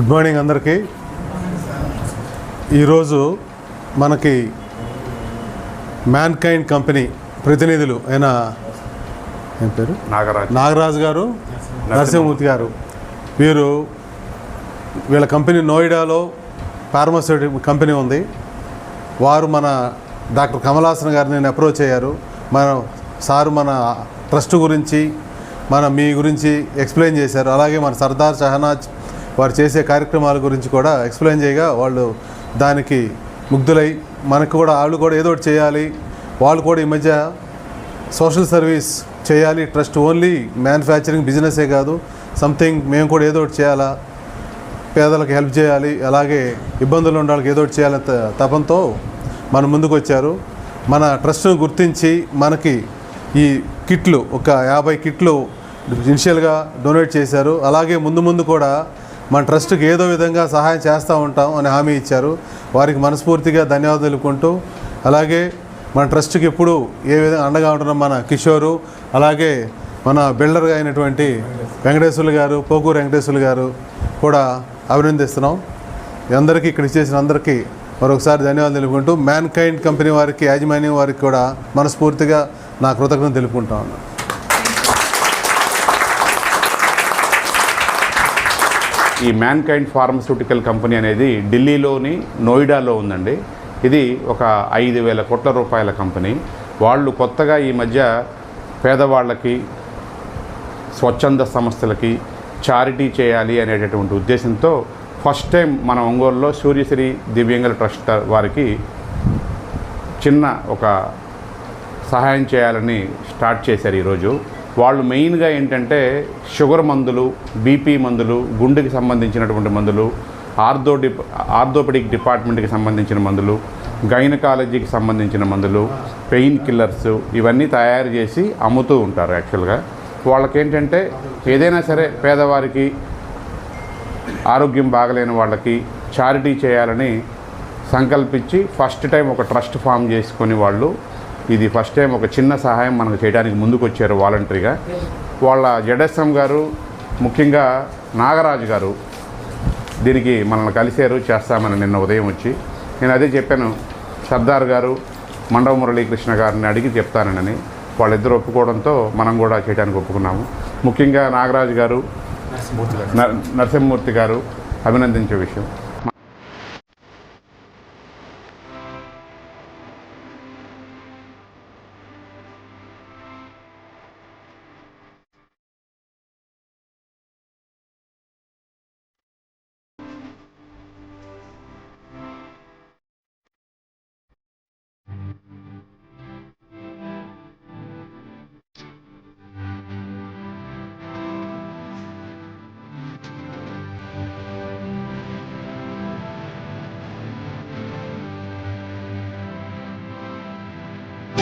Good morning అందరికీ. ఈరోజు మనకి మ్యాన్ కైండ్ కంపెనీ ప్రతినిధులు అయిన ఏం పేరు? నాగరాజ్. నాగరాజు గారు నరసింహమూర్తి. గారు. వీరు వీళ్ళ కంపెనీ నోయిడాలో ఫార్మస్యూటిక్ కంపెనీ ఉంది. వారు మన డాక్టర్ కమలాసన్ గారిని అప్రోచ్ అయ్యారు. మన సారు మన ట్రస్ట్ గురించి మన మీ గురించి ఎక్స్ప్లెయిన్ చేశారు. అలాగే మన సర్దార్ షహనాజ్ వారు చేసే కార్యక్రమాల గురించి కూడా ఎక్స్ప్లెయిన్ చేయగా వాళ్ళు దానికి ముగ్ధులై మనకు కూడా వాళ్ళు కూడా ఏదో ఒకటి చేయాలి వాళ్ళు కూడా ఈ మధ్య సోషల్ సర్వీస్ చేయాలి ట్రస్ట్ ఓన్లీ మ్యానుఫ్యాక్చరింగ్ బిజినెసే కాదు సంథింగ్ మేము కూడా ఏదో ఒకటి చేయాలా పేదలకు హెల్ప్ చేయాలి అలాగే ఇబ్బందులు ఉన్న వాళ్ళకి ఏదో ఒకటి చేయాలని తపంతో మన ముందుకు వచ్చారు. మన ట్రస్ట్ను గుర్తించి మనకి ఈ కిట్లు ఒక యాభై కిట్లు ఇనిషియల్గా డొనేట్ చేశారు. అలాగే ముందు ముందు కూడా మన ట్రస్ట్కి ఏదో విధంగా సహాయం చేస్తూ ఉంటాం అని హామీ ఇచ్చారు. వారికి మనస్ఫూర్తిగా ధన్యవాదాలు తెలుపుకుంటూ అలాగే మన ట్రస్ట్కి ఎప్పుడు ఏ విధంగా అండగా ఉంటున్న మన కిషోరు అలాగే మన బిల్డర్గా అయినటువంటి వెంకటేశ్వర్లు గారు పోకూరు వెంకటేశ్వర్లు గారు కూడా అభినందిస్తున్నాం. అందరికీ ఇక్కడ ఇచ్చేసిన అందరికీ మరొకసారి ధన్యవాదాలు తెలుపుకుంటూ మ్యాన్ కైండ్ కంపెనీ వారికి యాజమాన్యం వారికి కూడా మనస్ఫూర్తిగా నా కృతజ్ఞత తెలుపుకుంటా ఉన్నాను. ఈ మ్యాన్కైండ్ ఫార్మస్యూటికల్ కంపెనీ అనేది ఢిల్లీలోని నోయిడాలో ఉందండి. ఇది ఒక ఐదు వేల కోట్ల రూపాయల కంపెనీ. వాళ్ళు కొత్తగా ఈ మధ్య పేదవాళ్ళకి స్వచ్ఛంద సంస్థలకి చారిటీ చేయాలి అనేటటువంటి ఉద్దేశంతో ఫస్ట్ టైం మన ఒంగోలులో సూర్యశ్రీ దివ్యంగుల ట్రస్ట్ వారికి చిన్న ఒక సహాయం చేయాలని స్టార్ట్ చేశారు ఈరోజు. వాళ్ళు మెయిన్గా ఏంటంటే షుగర్ మందులు బీపీ మందులు గుండెకి సంబంధించినటువంటి మందులు ఆర్థో డిప్ ఆర్థోపెడిక్ డిపార్ట్మెంట్కి సంబంధించిన మందులు గైనకాలజీకి సంబంధించిన మందులు పెయిన్ కిల్లర్స్ ఇవన్నీ తయారు చేసి అమ్ముతూ ఉంటారు యాక్చువల్గా. వాళ్ళకేంటంటే ఏదైనా సరే పేదవారికి ఆరోగ్యం బాగలేని వాళ్ళకి చారిటీ చేయాలని సంకల్పించి ఫస్ట్ టైం ఒక ట్రస్ట్ ఫామ్ చేసుకొని వాళ్ళు ఇది ఫస్ట్ టైం ఒక చిన్న సహాయం మనకు చేయడానికి ముందుకు వచ్చారు వాలంటరీగా. వాళ్ళ జడేశం గారు ముఖ్యంగా నాగరాజు గారు దీనికి మనల్ని కలిశారు చేస్తామని నిన్న ఉదయం వచ్చి. నేను అదే చెప్పాను సర్దార్ గారు మండవ మురళీకృష్ణ గారిని అడిగి చెప్తానని. వాళ్ళిద్దరు ఒప్పుకోవడంతో మనం కూడా చేయడానికి ఒప్పుకున్నాము. ముఖ్యంగా నాగరాజు గారు నర- నరసింహమూర్తి గారు అభినందించే విషయం.